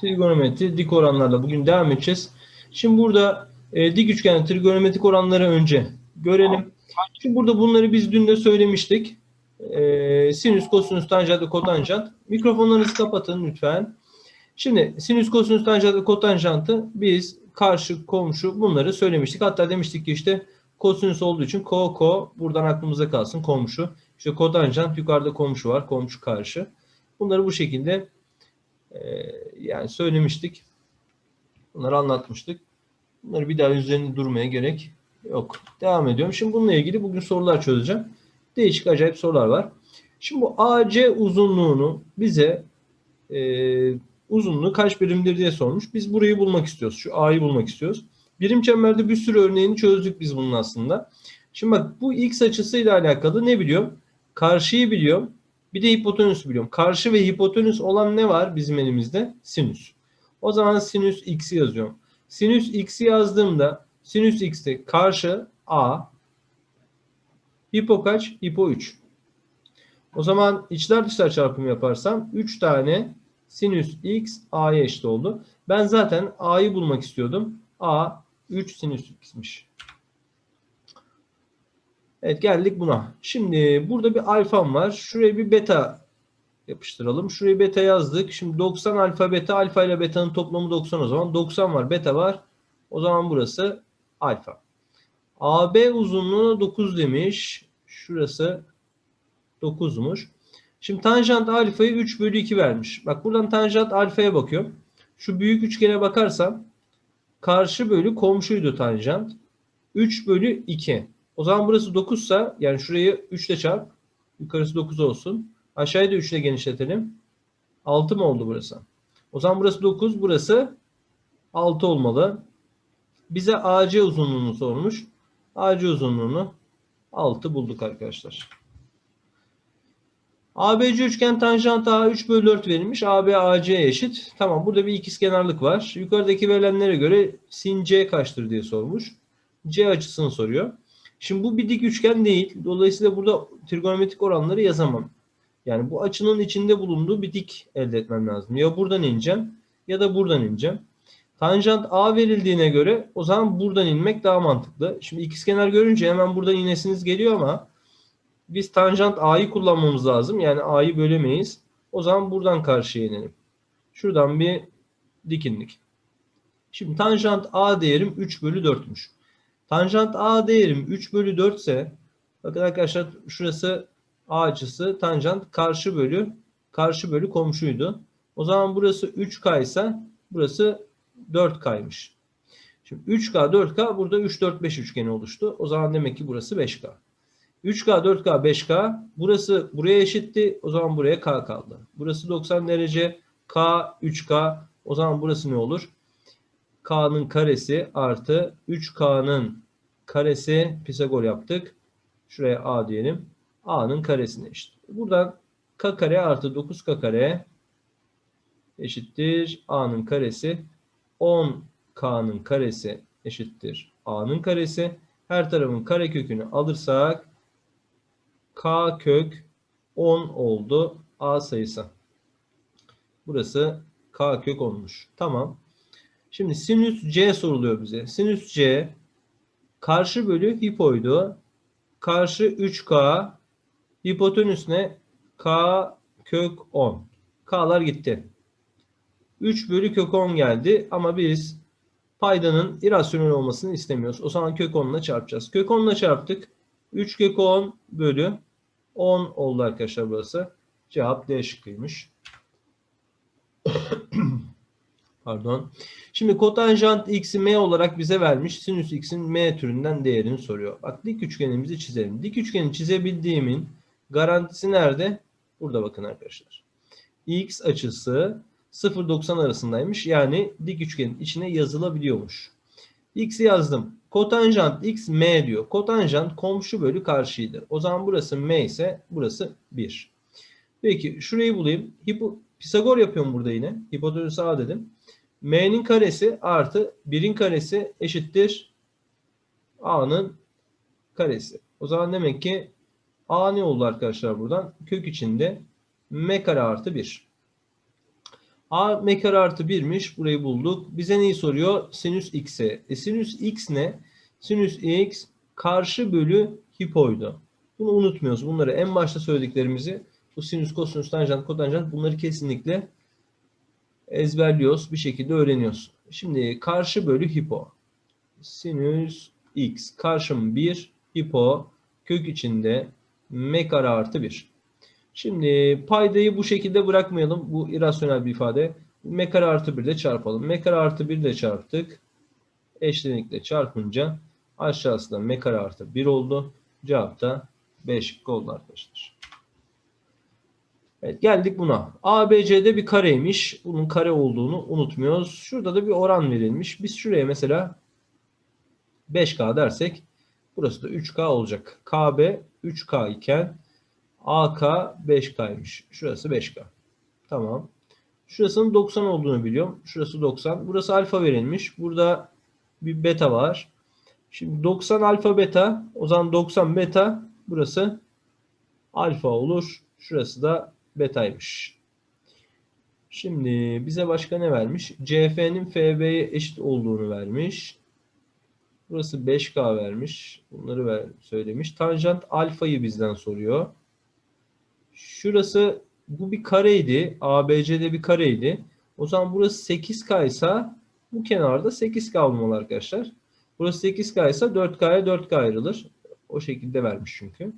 trigonometri, dik oranlarla bugün devam edeceğiz. Şimdi burada e, dik üçgen trigonometrik oranları önce görelim. Şimdi burada bunları biz dün de söylemiştik. E, sinüs, kosinüs, tanjant ve kotanjant. Mikrofonlarınızı kapatın lütfen. Şimdi sinüs, kosinüs, tanjant ve kotanjantı biz karşı, komşu bunları söylemiştik. Hatta demiştik ki işte kosinüs olduğu için ko, ko buradan aklımıza kalsın komşu. İşte kotanjant yukarıda komşu var, komşu karşı. Bunları bu şekilde yani söylemiştik. Bunları anlatmıştık. Bunları bir daha üzerinde durmaya gerek yok. Devam ediyorum. Şimdi bununla ilgili bugün sorular çözeceğim. Değişik acayip sorular var. Şimdi bu AC uzunluğunu bize e, uzunluğu kaç birimdir diye sormuş. Biz burayı bulmak istiyoruz. Şu A'yı bulmak istiyoruz. Birim çemberde bir sürü örneğini çözdük biz bunun aslında. Şimdi bak bu x açısıyla alakalı ne biliyorum? Karşıyı biliyorum. Bir de hipotenüsü biliyorum. Karşı ve hipotenüs olan ne var bizim elimizde? Sinüs. O zaman sinüs x'i yazıyorum. Sinüs x'i yazdığımda sinüs x'te karşı a hipo kaç? Hipo 3. O zaman içler dışlar çarpımı yaparsam 3 tane sinüs x a'ya eşit oldu. Ben zaten a'yı bulmak istiyordum. a 3 sinüs x'miş. Evet geldik buna. Şimdi burada bir alfam var. Şuraya bir beta yapıştıralım. Şuraya beta yazdık. Şimdi 90 alfa beta. Alfa ile beta'nın toplamı 90 o zaman. 90 var beta var. O zaman burası alfa. AB uzunluğu 9 demiş. Şurası 9'muş. Şimdi tanjant alfayı 3 bölü 2 vermiş. Bak buradan tanjant alfaya bakıyorum. Şu büyük üçgene bakarsam karşı bölü komşuydu tanjant. 3 bölü 2. O zaman burası 9 ise yani şurayı 3 ile çarp. Yukarısı 9 olsun. Aşağıyı da 3 ile genişletelim. 6 mı oldu burası? O zaman burası 9, burası 6 olmalı. Bize AC uzunluğunu sormuş. AC uzunluğunu 6 bulduk arkadaşlar. ABC üçgen tanjant A 3 bölü 4 verilmiş. AB AC'ye eşit. Tamam burada bir ikizkenarlık var. Yukarıdaki verilenlere göre sin C kaçtır diye sormuş. C açısını soruyor. Şimdi bu bir dik üçgen değil. Dolayısıyla burada trigonometrik oranları yazamam. Yani bu açının içinde bulunduğu bir dik elde etmem lazım. Ya buradan ineceğim ya da buradan ineceğim. Tanjant A verildiğine göre o zaman buradan inmek daha mantıklı. Şimdi ikizkenar görünce hemen buradan inesiniz geliyor ama biz tanjant A'yı kullanmamız lazım. Yani A'yı bölemeyiz. O zaman buradan karşıya inelim. Şuradan bir dikinlik. Şimdi tanjant A değerim 3 bölü 4'müş. Tanjant A değerim 3 bölü 4 ise bakın arkadaşlar şurası A açısı tanjant karşı bölü karşı bölü komşuydu. O zaman burası 3K ise burası 4K'ymış. Şimdi 3K 4K burada 3 4 5 üçgeni oluştu. O zaman demek ki burası 5K. 3K 4K 5K burası buraya eşitti. O zaman buraya K kaldı. Burası 90 derece K 3K o zaman burası ne olur? K'nın karesi artı 3K'nın karesi Pisagor yaptık. Şuraya A diyelim. A'nın karesine eşit. Buradan K kare artı 9K kare eşittir. A'nın karesi 10K'nın karesi eşittir. A'nın karesi. Her tarafın kare kökünü alırsak K kök 10 oldu A sayısı. Burası K kök 10'muş. Tamam. Şimdi sinüs C soruluyor bize. Sinüs C karşı bölü hipoydu. Karşı 3K hipotenüs ne? K kök 10. K'lar gitti. 3 bölü kök 10 geldi ama biz paydanın irasyonel olmasını istemiyoruz. O zaman kök 10 ile çarpacağız. Kök 10 ile çarptık. 3 kök 10 bölü 10 oldu arkadaşlar burası. Cevap D şıkkıymış. Pardon. Şimdi kotanjant x'i m olarak bize vermiş. Sinüs x'in m türünden değerini soruyor. Bak dik üçgenimizi çizelim. Dik üçgeni çizebildiğimin garantisi nerede? Burada bakın arkadaşlar. x açısı 0-90 arasındaymış. Yani dik üçgenin içine yazılabiliyormuş. x'i yazdım. Kotanjant x m diyor. Kotanjant komşu bölü karşıydı. O zaman burası m ise burası 1. Peki şurayı bulayım. Hipo, Pisagor yapıyorum burada yine. Hipotenüs a dedim. M'nin karesi artı 1'in karesi eşittir a'nın karesi. O zaman demek ki a ne oldu arkadaşlar buradan? Kök içinde m kare artı 1. A m kare artı 1'miş. Burayı bulduk. Bize neyi soruyor? Sinüs x'e. E sinüs x ne? Sinüs x karşı bölü hipoydu. Bunu unutmuyoruz. Bunları en başta söylediklerimizi bu sinüs, kosinüs, tanjant, kotanjant bunları kesinlikle ezberliyoruz. Bir şekilde öğreniyoruz. Şimdi karşı bölü hipo. Sinüs x. Karşım 1. Hipo. Kök içinde m kare artı 1. Şimdi paydayı bu şekilde bırakmayalım. Bu irrasyonel bir ifade. M kare artı 1 ile çarpalım. M kare artı 1 ile çarptık. Eşlenikle çarpınca aşağısı da M kare artı 1 oldu. Cevap da 5 oldu arkadaşlar. Evet geldik buna. ABC'de bir kareymiş. Bunun kare olduğunu unutmuyoruz. Şurada da bir oran verilmiş. Biz şuraya mesela 5K dersek burası da 3K olacak. KB 3K iken AK 5K'ymış. Şurası 5K. Tamam. Şurasının 90 olduğunu biliyorum. Şurası 90. Burası alfa verilmiş. Burada bir beta var. Şimdi 90 alfa beta. O zaman 90 beta. Burası alfa olur. Şurası da betaymış. Şimdi bize başka ne vermiş? CF'nin FB'ye eşit olduğunu vermiş. Burası 5K vermiş. Bunları ver, söylemiş. Tanjant alfayı bizden soruyor. Şurası bu bir kareydi. ABC'de bir kareydi. O zaman burası 8K ise bu kenarda 8K olmalı arkadaşlar. Burası 8K ise 4K'ya 4K ayrılır. O şekilde vermiş çünkü.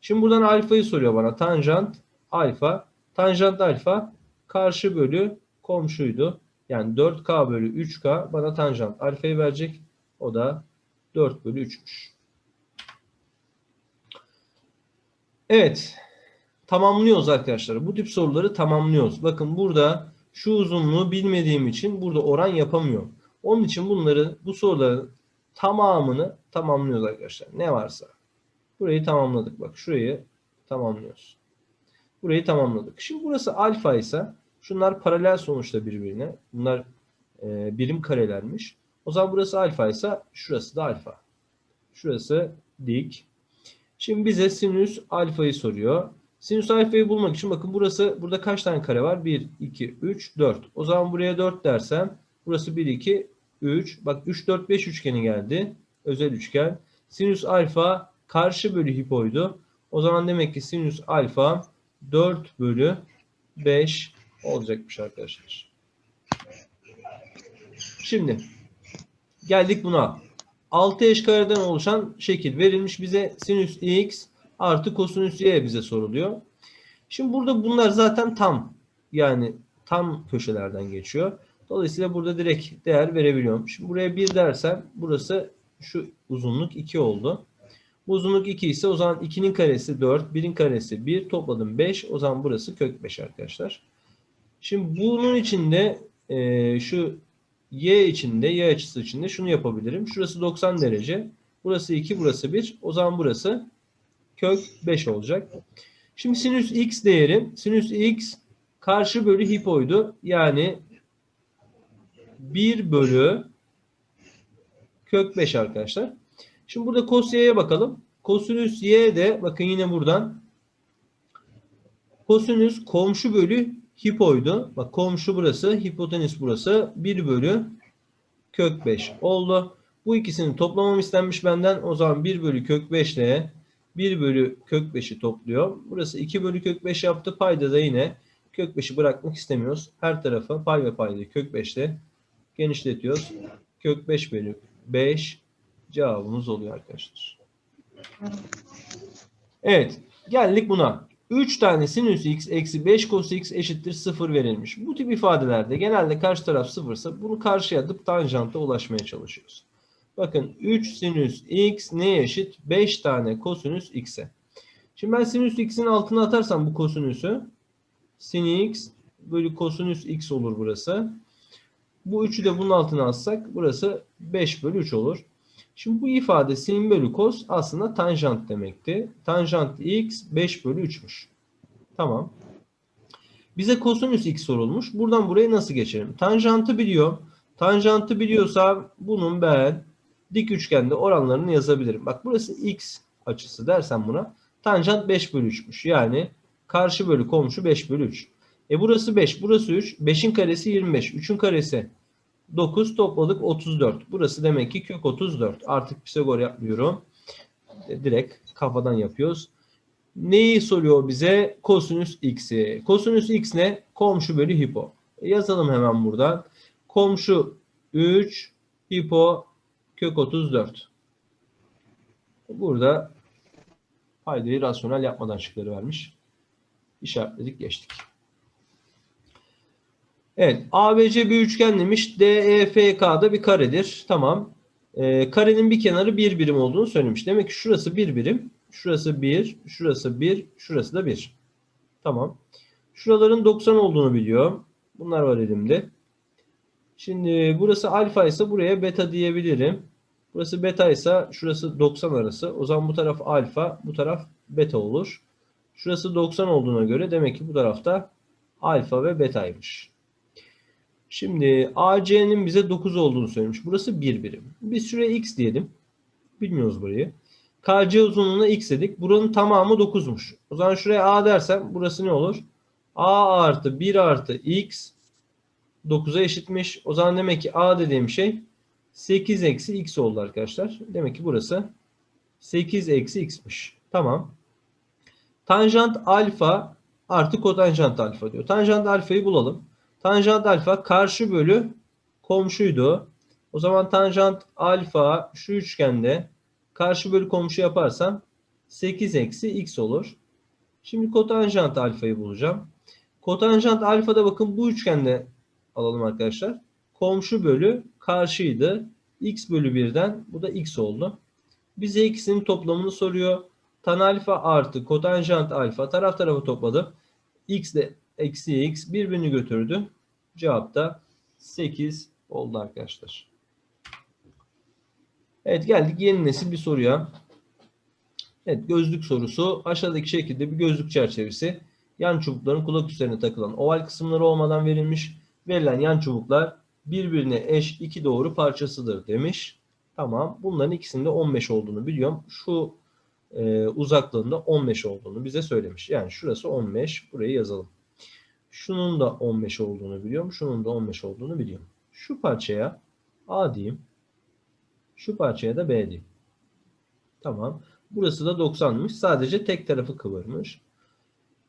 Şimdi buradan alfayı soruyor bana. Tanjant alfa. Tanjant alfa karşı bölü komşuydu. Yani 4K bölü 3K bana tanjant alfayı verecek. O da 4 bölü 3'müş. Evet. Tamamlıyoruz arkadaşlar. Bu tip soruları tamamlıyoruz. Bakın burada şu uzunluğu bilmediğim için burada oran yapamıyorum. Onun için bunları bu soruların tamamını tamamlıyoruz arkadaşlar. Ne varsa. Burayı tamamladık. Bak şurayı tamamlıyoruz. Burayı tamamladık. Şimdi burası alfa ise şunlar paralel sonuçta birbirine. Bunlar e, birim karelermiş. O zaman burası alfa ise şurası da alfa. Şurası dik. Şimdi bize sinüs alfayı soruyor. Sinüs alfayı bulmak için bakın burası burada kaç tane kare var? 1, 2, 3, 4. O zaman buraya 4 dersem burası 1, 2, 3. Bak 3, 4, 5 üçgeni geldi. Özel üçgen. Sinüs alfa karşı bölü hipoydu. O zaman demek ki sinüs alfa 4 bölü 5 olacakmış arkadaşlar. Şimdi geldik buna. 6 eş kareden oluşan şekil verilmiş bize sinüs x artı kosinüs y bize soruluyor. Şimdi burada bunlar zaten tam yani tam köşelerden geçiyor. Dolayısıyla burada direkt değer verebiliyorum. Şimdi buraya 1 dersem burası şu uzunluk 2 oldu. Bu uzunluk 2 ise o zaman 2'nin karesi 4, 1'in karesi 1, topladım 5. O zaman burası kök 5 arkadaşlar. Şimdi bunun içinde e, şu y içinde, y açısı içinde şunu yapabilirim. Şurası 90 derece. Burası 2, burası 1. O zaman burası kök 5 olacak. Şimdi sinüs x değeri, sinüs x karşı bölü hipoydu. Yani 1 bölü kök 5 arkadaşlar. Şimdi burada cos y'ye bakalım. Kosinüs y de bakın yine buradan kosinüs komşu bölü hipoydu. Bak komşu burası, hipotenüs burası. 1 bölü kök 5 oldu. Bu ikisini toplamam istenmiş benden. O zaman 1 bölü kök 5 ile 1 bölü kök 5'i topluyor. Burası 2 bölü kök 5 yaptı. Payda da yine kök 5'i bırakmak istemiyoruz. Her tarafa pay ve payda kök 5 ile genişletiyoruz. Kök 5 bölü 5 cevabımız oluyor arkadaşlar. Evet. Geldik buna. 3 tane sinüs x eksi 5 cos x eşittir 0 verilmiş. Bu tip ifadelerde genelde karşı taraf 0 ise bunu karşıya atıp tanjanta ulaşmaya çalışıyoruz. Bakın 3 sinüs x neye eşit? 5 tane kosinüs x'e. Şimdi ben sinüs x'in altına atarsam bu kosinüsü sin x bölü kosinüs x olur burası. Bu 3'ü de bunun altına atsak burası 5 bölü 3 olur. Şimdi bu ifade sin bölü kos aslında tanjant demekti. Tanjant x 5 bölü 3'müş. Tamam. Bize kosinüs x sorulmuş. Buradan buraya nasıl geçelim? Tanjantı biliyor. Tanjantı biliyorsam bunun ben dik üçgende oranlarını yazabilirim. Bak burası x açısı dersen buna. Tanjant 5 bölü 3'müş. Yani karşı bölü komşu 5 bölü 3. E burası 5, burası 3. 5'in karesi 25. 3'ün karesi 9 topladık 34. Burası demek ki kök 34. Artık Pisagor yapmıyorum. E, Direkt kafadan yapıyoruz. Neyi soruyor bize? Kosinüs x'i. Kosinüs x ne? Komşu bölü hipo. E, yazalım hemen buradan. Komşu 3, hipo kök 34. Burada paydayı rasyonel yapmadan şıkları vermiş. İşaretledik geçtik. Evet. ABC bir üçgen demiş. DEFK'da bir karedir. Tamam. Ee, karenin bir kenarı bir birim olduğunu söylemiş. Demek ki şurası bir birim. Şurası bir. Şurası bir. Şurası da bir. Tamam. Şuraların 90 olduğunu biliyorum. Bunlar var elimde. Şimdi burası alfa ise buraya beta diyebilirim. Burası beta ise şurası 90 arası. O zaman bu taraf alfa, bu taraf beta olur. Şurası 90 olduğuna göre demek ki bu tarafta alfa ve betaymış. Şimdi AC'nin bize 9 olduğunu söylemiş. Burası 1 birim. Biz şuraya x diyelim. Bilmiyoruz burayı. KC uzunluğuna x dedik. Buranın tamamı 9'muş. O zaman şuraya A dersem burası ne olur? A artı 1 artı x 9'a eşitmiş. O zaman demek ki A dediğim şey 8 eksi x oldu arkadaşlar. Demek ki burası 8 eksi x'miş. Tamam. Tanjant alfa artı kotanjant alfa diyor. Tanjant alfayı bulalım. Tanjant alfa karşı bölü komşuydu. O zaman tanjant alfa şu üçgende karşı bölü komşu yaparsam 8 eksi x olur. Şimdi kotanjant alfayı bulacağım. Kotanjant alfada bakın bu üçgende alalım arkadaşlar. Komşu bölü karşıydı. x bölü 1'den bu da x oldu. Bize ikisinin toplamını soruyor. Tan alfa artı kotanjant alfa taraf tarafa topladım. x de eksi x birbirini götürdü. Cevap da 8 oldu arkadaşlar. Evet geldik yeni nesil bir soruya. Evet gözlük sorusu. Aşağıdaki şekilde bir gözlük çerçevesi. Yan çubukların kulak üstlerine takılan oval kısımları olmadan verilmiş. Verilen yan çubuklar birbirine eş iki doğru parçasıdır demiş. Tamam. Bunların ikisinde 15 olduğunu biliyorum. Şu e, uzaklığında 15 olduğunu bize söylemiş. Yani şurası 15. Burayı yazalım. Şunun da 15 olduğunu biliyorum. Şunun da 15 olduğunu biliyorum. Şu parçaya A diyeyim. Şu parçaya da B diyeyim. Tamam. Burası da 90'mış. Sadece tek tarafı kıvırmış.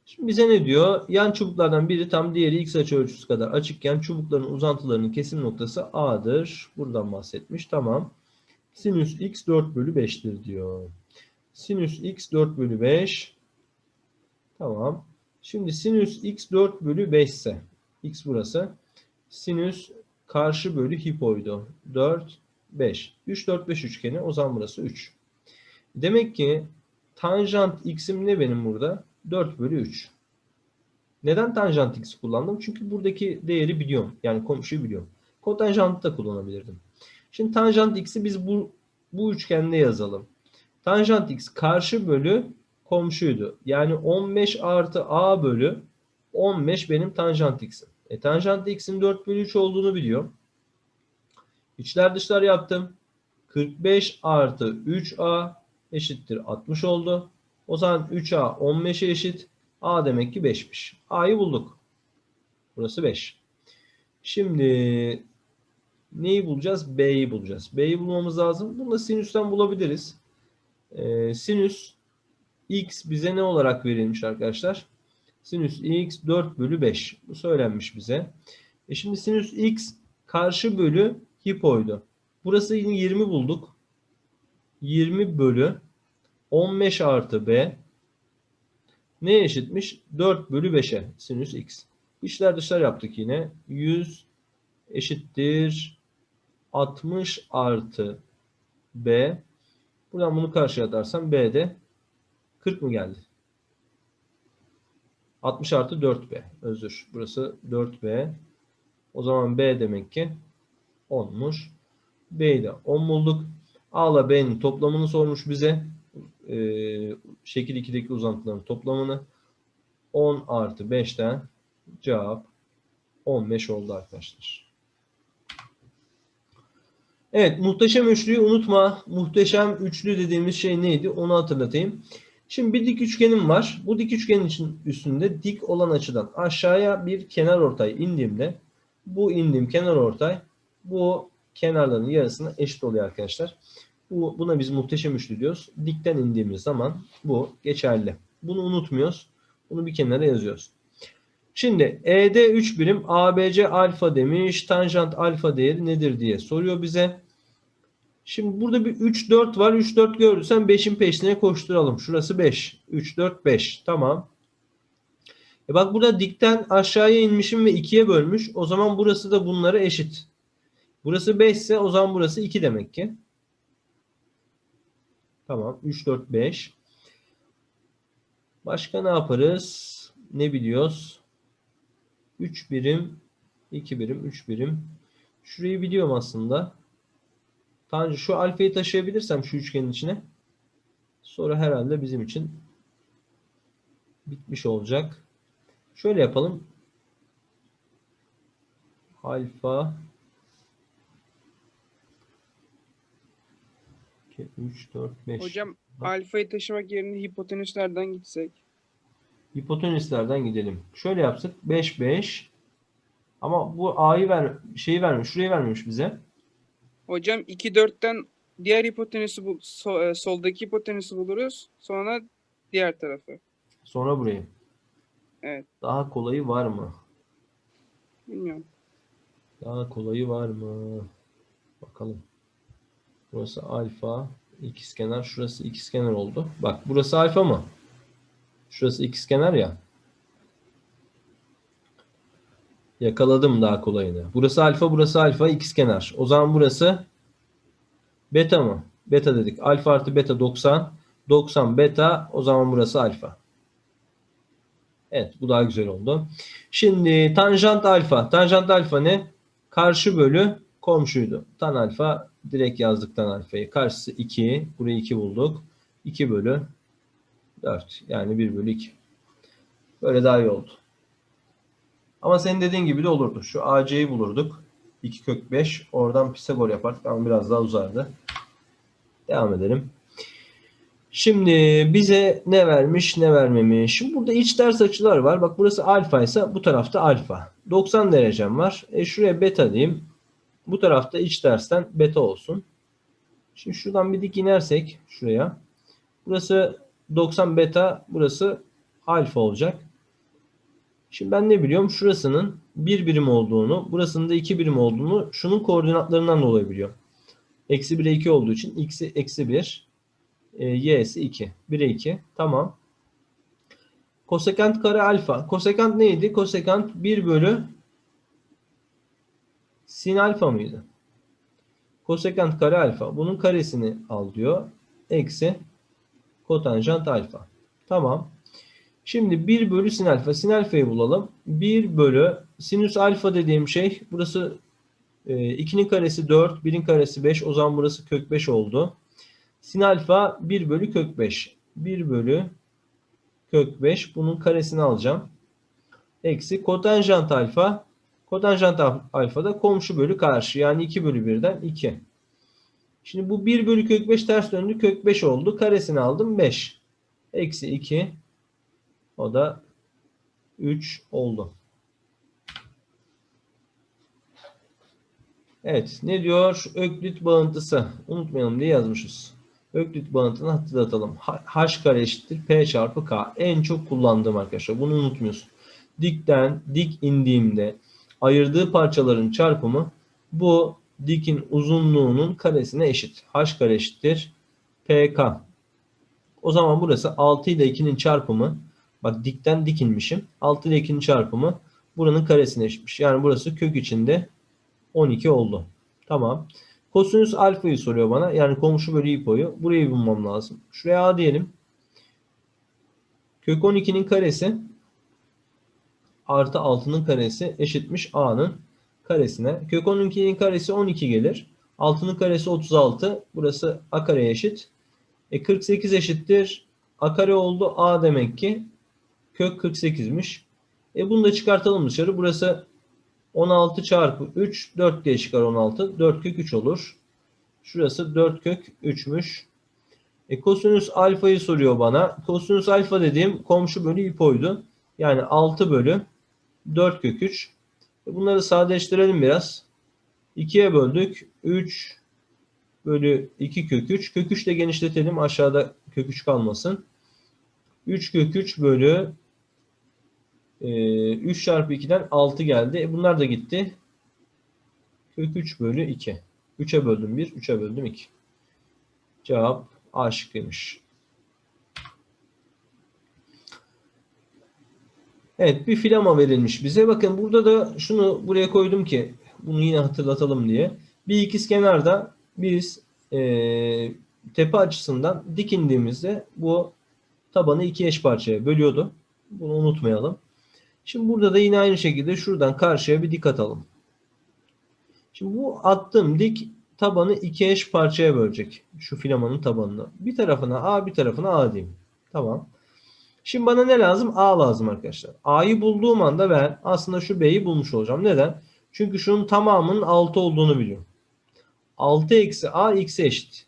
Şimdi bize ne diyor? Yan çubuklardan biri tam diğeri x açı ölçüsü kadar açıkken çubukların uzantılarının kesim noktası A'dır. Buradan bahsetmiş. Tamam. Sinüs x 4 bölü 5'tir diyor. Sinüs x 4 bölü 5. Tamam. Şimdi sinüs x 4 bölü 5 ise x burası. Sinüs karşı bölü hipoydu. 4, 5. 3, 4, 5 üçgeni. O zaman burası 3. Demek ki tanjant x'im ne benim burada? 4 bölü 3. Neden tanjant x kullandım? Çünkü buradaki değeri biliyorum. Yani komşuyu biliyorum. Kotanjantı da kullanabilirdim. Şimdi tanjant x'i biz bu, bu üçgende yazalım. Tanjant x karşı bölü komşuydu. Yani 15 artı a bölü 15 benim tanjant x'im. E, tanjant x'in 4 bölü 3 olduğunu biliyorum. İçler dışlar yaptım. 45 artı 3a eşittir 60 oldu. O zaman 3a 15'e eşit. a demek ki 5'miş. a'yı bulduk. Burası 5. Şimdi neyi bulacağız? b'yi bulacağız. b'yi bulmamız lazım. Bunu da sinüsten bulabiliriz. Ee, sinüs x bize ne olarak verilmiş arkadaşlar? Sinüs x 4 bölü 5. Bu söylenmiş bize. E şimdi sinüs x karşı bölü hipoydu. Burası yine 20 bulduk. 20 bölü 15 artı b neye eşitmiş? 4 bölü 5'e sinüs x. İçler dışlar yaptık yine. 100 eşittir 60 artı b. Buradan bunu karşıya atarsam b'de 40 mı geldi? 60 artı 4b. Özür. Burası 4b. O zaman b demek ki 10'muş. b'yi de 10 bulduk. A ile b'nin toplamını sormuş bize. Ee, şekil 2'deki uzantıların toplamını. 10 artı 5'ten cevap 15 oldu arkadaşlar. Evet muhteşem üçlüyü unutma. Muhteşem üçlü dediğimiz şey neydi? Onu hatırlatayım. Şimdi bir dik üçgenim var. Bu dik üçgenin için üstünde dik olan açıdan aşağıya bir kenar ortay indiğimde bu indiğim kenar ortay bu kenarların yarısına eşit oluyor arkadaşlar. Bu, buna biz muhteşem üçlü diyoruz. Dikten indiğimiz zaman bu geçerli. Bunu unutmuyoruz. Bunu bir kenara yazıyoruz. Şimdi ED 3 birim ABC alfa demiş. Tanjant alfa değeri nedir diye soruyor bize. Şimdi burada bir 3 4 var. 3 4 gördüysen 5'in peşine koşturalım. Şurası 5. 3 4 5. Tamam. E bak burada dikten aşağıya inmişim ve 2'ye bölmüş. O zaman burası da bunlara eşit. Burası 5 ise o zaman burası 2 demek ki. Tamam. 3 4 5. Başka ne yaparız? Ne biliyoruz? 3 birim, 2 birim, 3 birim. Şurayı biliyorum aslında. Tanrı şu alfayı taşıyabilirsem şu üçgenin içine sonra herhalde bizim için bitmiş olacak. Şöyle yapalım. Alfa 2, 3, 4, 5. Hocam alfayı taşımak yerine hipotenüslerden gitsek. Hipotenüslerden gidelim. Şöyle yaptık. 5, 5. Ama bu A'yı ver, şeyi vermiş. Şurayı vermemiş bize. Hocam 2 4'ten diğer hipotenüsü bul, so- e, soldaki hipotenüsü buluruz. Sonra diğer tarafı. Sonra burayı. Evet. Daha kolayı var mı? Bilmiyorum. Daha kolayı var mı? Bakalım. Burası alfa. ikizkenar. Şurası ikizkenar oldu. Bak burası alfa mı? Şurası ikizkenar ya. Yakaladım daha kolayını. Burası alfa, burası alfa, ikizkenar. O zaman burası beta mı? Beta dedik. Alfa artı beta 90. 90 beta. O zaman burası alfa. Evet bu daha güzel oldu. Şimdi tanjant alfa. Tanjant alfa ne? Karşı bölü komşuydu. Tan alfa direkt yazdık tan alfayı. Karşısı 2. Burayı 2 bulduk. 2 bölü 4. Yani 1 bölü 2. Böyle daha iyi oldu. Ama senin dediğin gibi de olurdu. Şu AC'yi bulurduk. 2 kök 5. Oradan Pisagor yapardık ama biraz daha uzardı. Devam edelim. Şimdi bize ne vermiş ne vermemiş. Şimdi burada iç ters açılar var. Bak burası alfa ise bu tarafta alfa. 90 derecem var. E şuraya beta diyeyim. Bu tarafta iç tersten beta olsun. Şimdi şuradan bir dik inersek şuraya. Burası 90 beta, burası alfa olacak. Şimdi ben ne biliyorum? Şurasının bir birim olduğunu, burasının da iki birim olduğunu şunun koordinatlarından dolayı biliyorum. Eksi 1'e 2 olduğu için x'i eksi 1, e, y'si 2. 1'e 2. Tamam. Kosekant kare alfa. Kosekant neydi? Kosekant 1 bölü sin alfa mıydı? Kosekant kare alfa. Bunun karesini al diyor. Eksi kotanjant alfa. Tamam. Şimdi 1 bölü sin alfa. Sin alfayı bulalım. 1 bölü sinüs alfa dediğim şey burası 2'nin karesi 4, 1'in karesi 5. O zaman burası kök 5 oldu. Sin alfa 1 bölü kök 5. 1 bölü kök 5. Bunun karesini alacağım. Eksi kotanjant alfa. Kotanjant alfa da komşu bölü karşı. Yani 2 bölü 1'den 2. Şimdi bu 1 bölü kök 5 ters döndü. Kök 5 oldu. Karesini aldım 5. Eksi 2. O da 3 oldu. Evet. Ne diyor? Öklit bağıntısı. Unutmayalım diye yazmışız. Öklit bağıntını hatırlatalım. H, kare eşittir P çarpı K. En çok kullandığım arkadaşlar. Bunu unutmuyorsun. Dikten dik indiğimde ayırdığı parçaların çarpımı bu dikin uzunluğunun karesine eşit. H kare eşittir PK. O zaman burası 6 ile 2'nin çarpımı. Bak dikten dik inmişim. 6 ile 2'nin çarpımı buranın karesine eşitmiş. Yani burası kök içinde 12 oldu. Tamam. Kosinüs alfayı soruyor bana. Yani komşu bölü hipoyu. Burayı bulmam lazım. Şuraya A diyelim. Kök 12'nin karesi artı 6'nın karesi eşitmiş A'nın karesine. Kök 12'nin karesi 12 gelir. 6'nın karesi 36. Burası A kareye eşit. E 48 eşittir. A kare oldu. A demek ki kök 48'miş. E bunu da çıkartalım dışarı. Burası 16 çarpı 3 4 diye çıkar 16. 4 kök 3 olur. Şurası 4 kök 3'müş. E, kosinüs alfayı soruyor bana. Kosinüs alfa dediğim komşu bölü hipoydu. Yani 6 bölü 4 kök 3. E, bunları sadeleştirelim biraz. 2'ye böldük. 3 bölü 2 kök 3. Kök 3 de genişletelim. Aşağıda kök 3 kalmasın. 3 kök 3 bölü 3 çarpı 2'den 6 geldi. E, bunlar da gitti. Kök 3 bölü 2. 3'e böldüm 1, 3'e böldüm 2. Cevap A şıkkıymış. Evet bir filama verilmiş bize. Bakın burada da şunu buraya koydum ki bunu yine hatırlatalım diye. Bir ikizkenarda biz eee tepe açısından dik indiğimizde bu tabanı iki eş parçaya bölüyordu. Bunu unutmayalım. Şimdi burada da yine aynı şekilde şuradan karşıya bir dik atalım. Şimdi bu attığım dik tabanı iki eş parçaya bölecek. Şu filamanın tabanını. Bir tarafına A bir tarafına A diyeyim. Tamam. Şimdi bana ne lazım? A lazım arkadaşlar. A'yı bulduğum anda ben aslında şu B'yi bulmuş olacağım. Neden? Çünkü şunun tamamının 6 olduğunu biliyorum. 6 eksi A x'e eşit.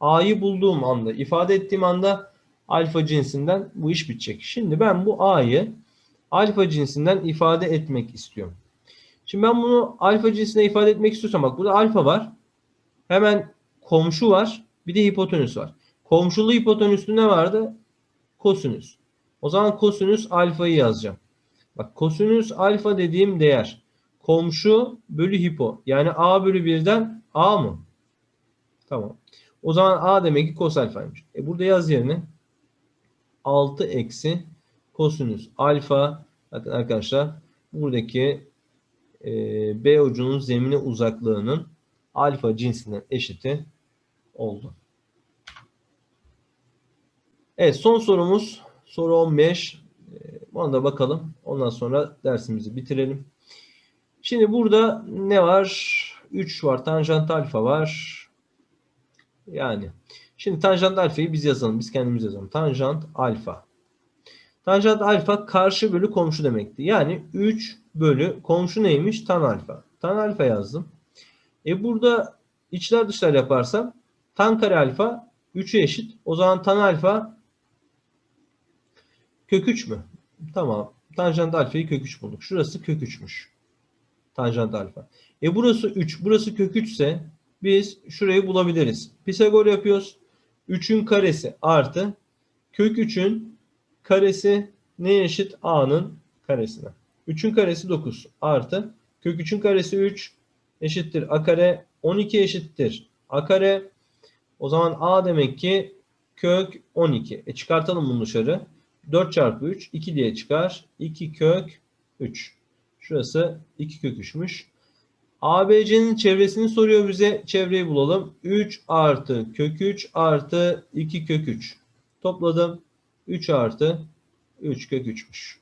A'yı bulduğum anda, ifade ettiğim anda alfa cinsinden bu iş bitecek. Şimdi ben bu A'yı alfa cinsinden ifade etmek istiyorum. Şimdi ben bunu alfa cinsine ifade etmek istiyorsam bak burada alfa var. Hemen komşu var. Bir de hipotenüs var. Komşulu hipotenüsü ne vardı? Kosinüs. O zaman kosinüs alfayı yazacağım. Bak kosinüs alfa dediğim değer komşu bölü hipo. Yani a bölü 1'den a mı? Tamam. O zaman a demek ki kos alfaymış. E burada yaz yerine 6 eksi kosinüs alfa. Bakın arkadaşlar buradaki e, B ucunun zemine uzaklığının alfa cinsinden eşiti oldu. Evet son sorumuz soru 15. E, Ona da bakalım. Ondan sonra dersimizi bitirelim. Şimdi burada ne var? 3 var. Tanjant alfa var. Yani. Şimdi tanjant alfayı biz yazalım. Biz kendimiz yazalım. Tanjant alfa. Tanjant alfa karşı bölü komşu demekti. Yani 3 bölü komşu neymiş? Tan alfa. Tan alfa yazdım. E burada içler dışlar yaparsam tan kare alfa 3'e eşit. O zaman tan alfa kök 3 mü? Tamam. Tanjant alfayı kök 3 bulduk. Şurası kök 3'müş. Tanjant alfa. E burası 3. Burası kök 3 ise biz şurayı bulabiliriz. Pisagor yapıyoruz. 3'ün karesi artı kök 3'ün karesi neye eşit? A'nın karesine. 3'ün karesi 9 artı kök 3'ün karesi 3 eşittir a kare 12 eşittir a kare. O zaman a demek ki kök 12. E çıkartalım bunu dışarı. 4 çarpı 3 2 diye çıkar. 2 kök 3. Şurası 2 kök 3'müş. ABC'nin çevresini soruyor bize. Çevreyi bulalım. 3 artı kök 3 artı 2 kök 3. Topladım. 3 artı 3 kök 3'müş.